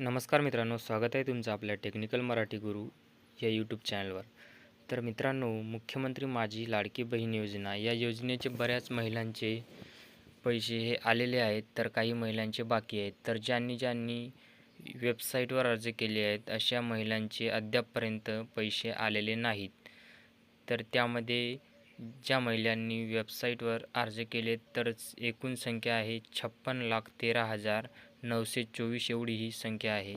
नमस्कार मित्रांनो स्वागत आहे तुमचं आपल्या टेक्निकल मराठी गुरु या यूट्यूब चॅनलवर तर मित्रांनो मुख्यमंत्री माझी लाडकी बहीण योजना या योजनेचे बऱ्याच महिलांचे पैसे हे आलेले आहेत तर काही महिलांचे बाकी आहेत. तर ज्यांनी ज्यांनी वेबसाईटवर अर्ज केले आहेत अशा महिलांचे अद्यापपर्यंत पैसे आलेले नाहीत. तर त्यामध्ये ज्या महिलांनी वेबसाईटवर अर्ज केले तर एकूण संख्या आहे छप्पन लाख तेरा हजार नऊशे चोवीस एवढी ही संख्या आहे.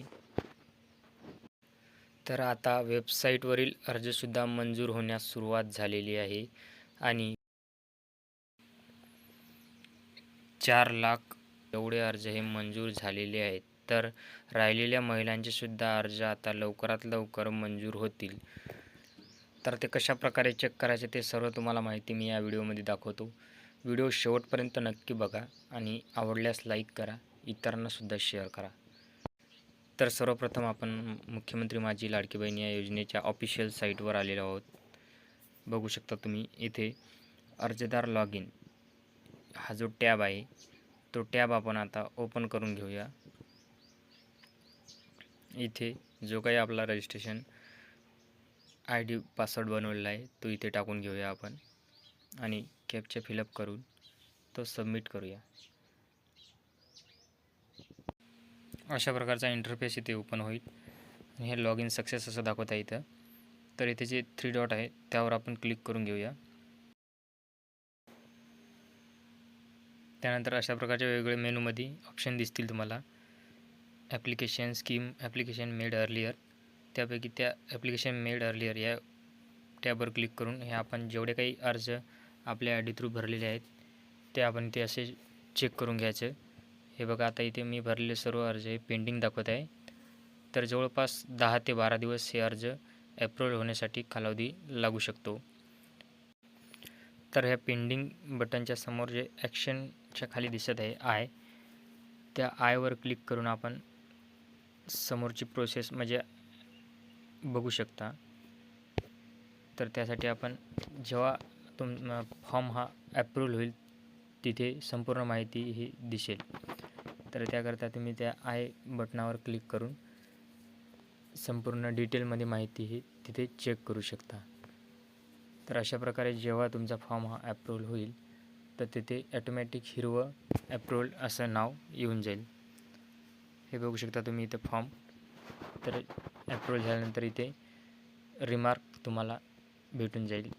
तर आता वेबसाईटवरील अर्जसुद्धा मंजूर होण्यास सुरुवात झालेली आहे आणि चार लाख एवढे अर्ज हे मंजूर झालेले आहेत. तर राहिलेल्या महिलांचेसुद्धा अर्ज आता लवकरात लवकर मंजूर होतील. तर ते कशा प्रकारे चेक करायचे ते सर्व तुम्हाला माहिती मी या व्हिडिओमध्ये दाखवतो. व्हिडिओ शेवटपर्यंत नक्की बघा आणि आवडल्यास लाईक करा. इतरांनासुद्धा शेअर करा. तर सर्वप्रथम आपण मुख्यमंत्री माझी लाडकी बहीण या योजनेच्या ऑफिशियल साईटवर आलेलो आहोत. बघू शकता तुम्ही इथे अर्जदार लॉग इन हा जो टॅब आहे तो टॅब आपण आता ओपन करून घेऊया. इथे जो काही आपला रजिस्ट्रेशन आय डी पासवर्ड बनवलेला आहे तो इथे टाकून घेऊया आपण. आणि कॅपचा फिलअप करून तो सबमिट करूया. अशा प्रकारचा इंटरफेस इथे ओपन होईल. आणि हे लॉग इन सक्सेस असं दाखवत आहे इथं. तर इथे जे थ्री डॉट आहे त्यावर आपण क्लिक करून घेऊया. त्यानंतर अशा प्रकारच्या वेगवेगळ्या मेनूमध्ये ऑप्शन दिसतील तुम्हाला. Application scheme application made earlier त्यापैकी त्या ॲप्लिकेशन मेड अर्लियर या टॅबवर क्लिक करून हे आपण जेवढे काही अर्ज आपल्या आय डी थ्रू भरलेले आहेत ते आपण ते असे चेक करून घ्यायचं. हे बघा आता इथे मी भरलेले सर्व अर्ज हे पेंडिंग दाखवत आहे. तर जवळपास दहा ते बारा दिवस हे अर्ज अप्रूव्हल होण्यासाठी कालावधी लागू शकतो. तर ह्या पेंडिंग बटनच्या समोर जे ॲक्शनच्या खाली दिसत आहे आय त्या आयवर क्लिक करून आपण समोरची प्रोसेस म्हणजे बघू शकता. तर त्यासाठी आपण जेव्हा तुम फॉर्म हा ॲप्रूव्हल होईल तिथे संपूर्ण माहिती ही दिसेल. तर त्याकरता तुम्ही त्या आय बटनावर क्लिक करून संपूर्ण डिटेलमध्ये माहिती ही तिथे चेक करू शकता. तर अशा प्रकारे जेव्हा तुमचा फॉर्म हा ॲप्रूव्हल होईल तर तिथे ॲटोमॅटिक हिरवं ॲप्रूव्हल असं नाव येऊन जाईल. हे बघू शकता तुम्ही इथे फॉर्म. तर ॲप्रूव्हल झाल्यानंतर इथे रिमार्क तुम्हाला भेटून जाईल.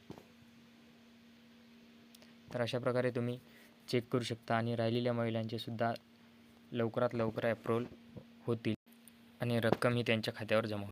तर अशा प्रकारे तुम्ही चेक करू शकता आणि राहिलेल्या महिलांचे सुद्धा लवकरात लवकर ॲप्रूव्हल होतील आणि रक्कम ही त्यांच्या खात्यावर जमा